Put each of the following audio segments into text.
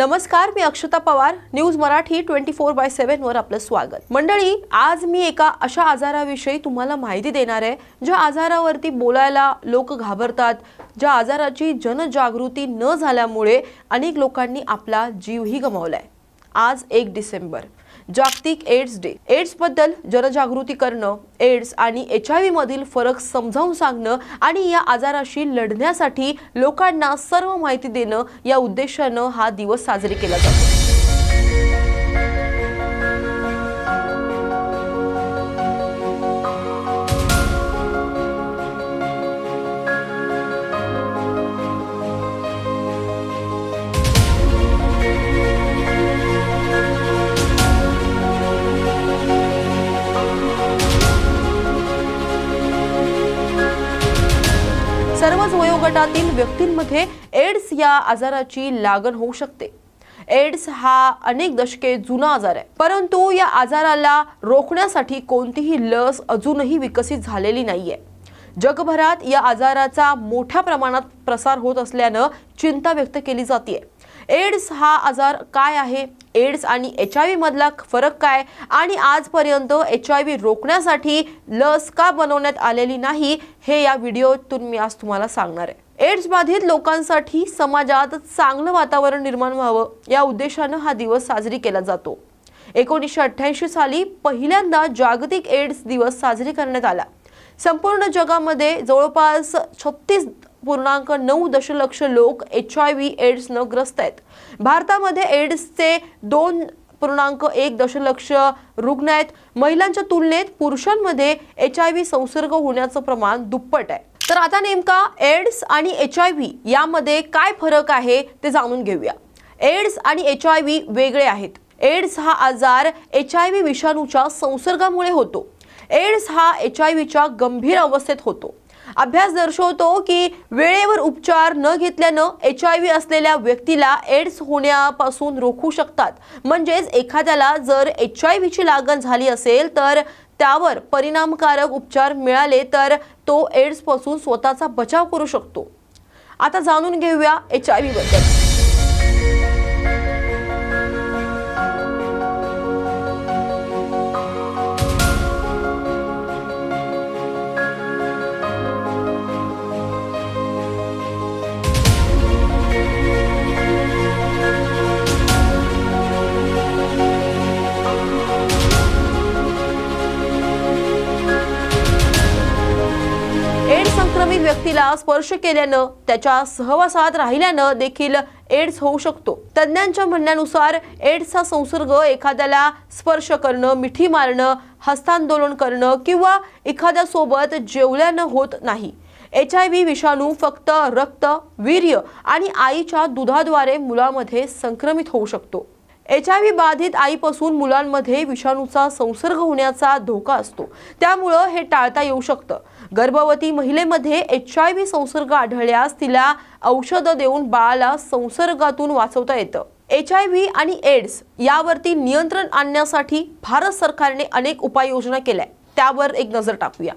नमस्कार मी Akshata Pawar news Marathi twenty four by seven वर आपलं स्वागत. मंडळी आज मी एका अशा आजाराविषयी तुम्हाला माहिती देणार आहे ज्या आजारावरती बोलायला लोक घाबरतात ज्या आजाराची जनजागृती न झाल्यामुळे अनेक लोकांनी आपला जीवही गमावलाय. आज एक डिसेंबर. जागतिक एड्स डे. एड्सबद्दल जनजागृती करणं एड्स आणि एच आय व्ही मधील फरक समजावून सांगणं आणि या आजाराशी लढण्यासाठी लोकांना सर्व माहिती देणं या उद्देशानं हा दिवस साजरी केला जातो. सर्वच वयोगटातील व्यक्तींमध्ये एड्स या आजाराची लागण होऊ शकते. एड्स हा अनेक दशके जुना आजार आहे. परंतु या आजाराला रोखण्यासाठी कोणतीही लस अजूनही विकसित झालेली नाहीये. जगभरात या आजाराचा मोठ्या प्रमाणात प्रसार होत असल्यानं चिंता व्यक्त केली जाते एड्स हा आजार काय आहे? एड्स आणि एच आय व्हीमधला फरक काय? आणि आजपर्यंत एच आय व्ही रोखण्यासाठी लस का बनवण्यात आलेली नाही हे या व्हिडिओतून मी आज तुम्हाला सांगणार आहे. एड्स बाधित लोकांसाठी समाजात चांगलं वातावरण निर्माण व्हावं या उद्देशानं हा दिवस साजरी केला जातो. एकोणीसशे अठ्ठ्याऐंशी साली पहिल्यांदा जागतिक एड्स दिवस साजरी करण्यात आला. संपूर्ण जगामध्ये जवळपास छत्तीस पूर्णांक नऊ दशलक्ष लोक एच आय व्ही एड्सनं ग्रस्त आहेत. भारतामध्ये एड्सचे दोन पूर्णांक एक दशलक्ष रुग्ण आहेत. महिलांच्या तुलनेत पुरुषांमध्ये एच आय व्ही संसर्ग होण्याचं प्रमाण दुप्पट आहे. तर आता नेमका एड्स आणि एच आय व्ही यामध्ये काय फरक आहे ते जाणून घेऊया. एड्स आणि एच आय व्ही वेगळे आहेत. एड्स हा आजार एच आय व्ही विषाणूच्या संसर्गामुळे होतो. एड्स हा एच आय व्हीच्या गंभीर अवस्थेत होतो. अभ्यास दर्शवतो की वेळेवर उपचार न घेतल्यानं एच आय व्ही असलेल्या व्यक्तीला एड्स होण्यापासून रोखू शकतात. म्हणजेच एखाद्याला जर एच आय व्हीची लागण झाली असेल तर त्यावर परिणामकारक उपचार मिळाले तर तो एड्सपासून स्वतःचा बचाव करू शकतो. आता जाणून घेऊया एच आय व्हीबद्दल संक्रमित व्यक्तीला स्पर्श केल्यानं त्याच्या सहवासात राहिल्यानं देखील एड्स होऊ शकतो. तज्ज्ञांच्या म्हणण्यानुसार एड्सचा संसर्ग एखाद्याला स्पर्श करणं मिठी मारणं हस्तांदोलन करणं किंवा एखाद्यासोबत जेवल्यानं होत नाही. एच आय व्ही विषाणू फक्त रक्त वीर्य आणि आईच्या दुधाद्वारे मुलामध्ये संक्रमित होऊ शकतो. एच आय व्ही बाधित आईपासून मुलांमध्ये विषाणूचा संसर्ग होण्याचा धोका असतो. त्यामुळं हे टाळता येऊ शकतं. गर्भवती महिलेमध्ये एच आय व्ही संसर्ग आढळल्यास तिला औषधं देऊन बाळाला संसर्गातून वाचवता येतं. एच आय व्ही आणि एड्स यावरती नियंत्रण आणण्यासाठी भारत सरकारने अनेक उपाययोजना केल्या त्यावर एक नजर टाकूया.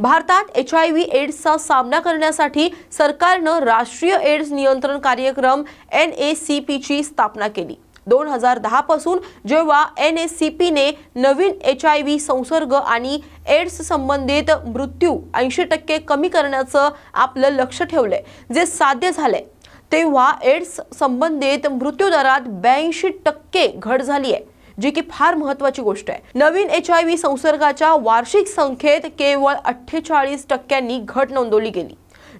भारतात एच आय व्ही एड्सचा सामना करण्यासाठी सरकारनं राष्ट्रीय एड्स नियंत्रण कार्यक्रम एन ए सी पीची स्थापना केली. दोन हजार दहा पासून जेव्हा एन एस सी पीने नवीन एच आय व्ही संसर्ग आणि एड्स संबंधित मृत्यू ऐंशी टक्के कमी करण्याचं आपलं लक्ष ठेवलंय. जे साध्य झालंय तेव्हा एड्स संबंधित मृत्यूदरात ब्याऐंशी टक्के घट झाली आहे जी की फार महत्वाची गोष्ट आहे. नवीन एच आय व्ही संसर्गाच्या वार्षिक संख्येत केवळ अठ्ठेचाळीस टक्क्यांनी घट नोंदवली गेली.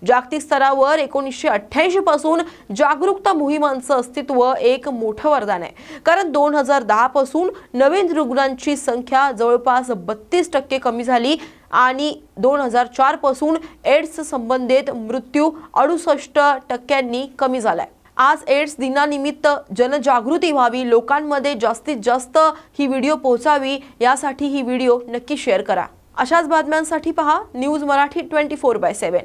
जागतिक स्तरावर एकोणीसशे अठ्ठ्याऐंशी पासून जागरूकता मोहिमांचं अस्तित्व एक मोठं वरदान आहे. कारण दोन हजार दहा पासून नवीन रुग्णांची संख्या जवळपास बत्तीस टक्के कमी झाली आणि दोन हजार चारपासून एड्स संबंधित मृत्यू अडुसष्ट टक्क्यांनी कमी झालाय. आज एड्स दिनानिमित्त जनजागृती व्हावी लोकांमध्ये जास्तीत जास्त ही व्हिडिओ पोहोचावी यासाठी ही व्हिडिओ नक्की शेअर करा. अशाच बातम्यांसाठी पहा news Marathi twenty four by seven.